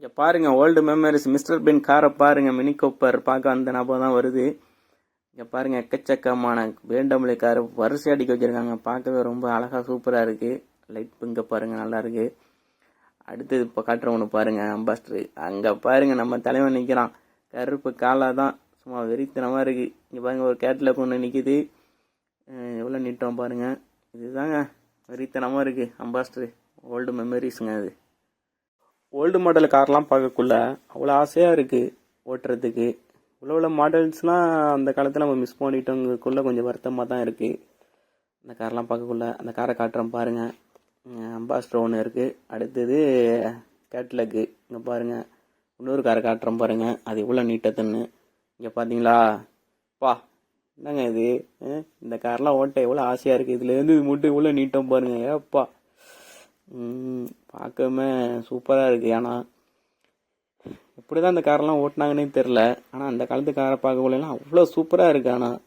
இங்கே பாருங்க old memories mister பின் காரை பாருங்கள் மினி கோப்பர் பார்க்க அந்த ஞாபகம் தான் வருது. இங்கே பாருங்க எக்கச்சக்கமான வேண்டமலை கார் வரிசை அடிக்க வச்சிருக்காங்க. பார்க்கவே ரொம்ப அழகாக சூப்பராக இருக்குது லைட் பிங்க பாருங்கள் நல்லாயிருக்கு அடுத்தது இப்போ காட்டுறவனு பாருங்கள் அம்பாஸ்டரு அங்கே பாருங்க நம்ம தலைவன் நிற்கிறான் கருப்பு காலாக தான் சும்மா வெறித்தனமாக இருக்குது இங்கே பாருங்கள் ஒரு கேட்டில் கொண்டு நிற்கிது எவ்வளோ நீட்டோம் பாருங்க. இதுதாங்க வெறித்தனமாக இருக்குது அம்பாஸ்டரு ஓல்டு மெமரிஸுங்க அது ஓல்டு மாடல் கார்லாம் பார்க்கக்குள்ள அவ்வளோ ஆசையாக இருக்குது ஓட்டுறதுக்கு. உள்ள உள்ள மாடல்ஸ்லாம் அந்த காலத்தில் நம்ம மிஸ் பண்ணிட்டோங்கக்குள்ளே கொஞ்சம் வருத்தமாக தான் இருக்குது அந்த கார்லாம் பார்க்கக்குள்ள அந்த காரை காட்டுறோம் பாருங்கள் அம்பாஸ்டர் ஒன்று இருக்குது அடுத்தது கேட்லக்கு இங்கே பாருங்கள் இன்னொரு காரை காட்டுறோம் பாருங்கள் அது எவ்வளோ நீட்டத்துன்னு. இங்கே பார்த்தீங்களா பா என்னங்க இது? இந்த கார்லாம் ஓட்ட எவ்வளோ ஆசையாக இருக்குது இதுலேருந்து இது மட்டும் எவ்வளோ நீட்டம் பாருங்கள் ஏப்பா. பார்க்கவே சூப்பராக இருக்குது ஆனால் எப்படி தான் அந்த காரெல்லாம் ஓட்டினாங்கன்னே தெரில ஆனால் அந்த காலத்து காரை பார்க்கக்குள்ளலாம் அவ்வளோ சூப்பராக இருக்குது ஆனால்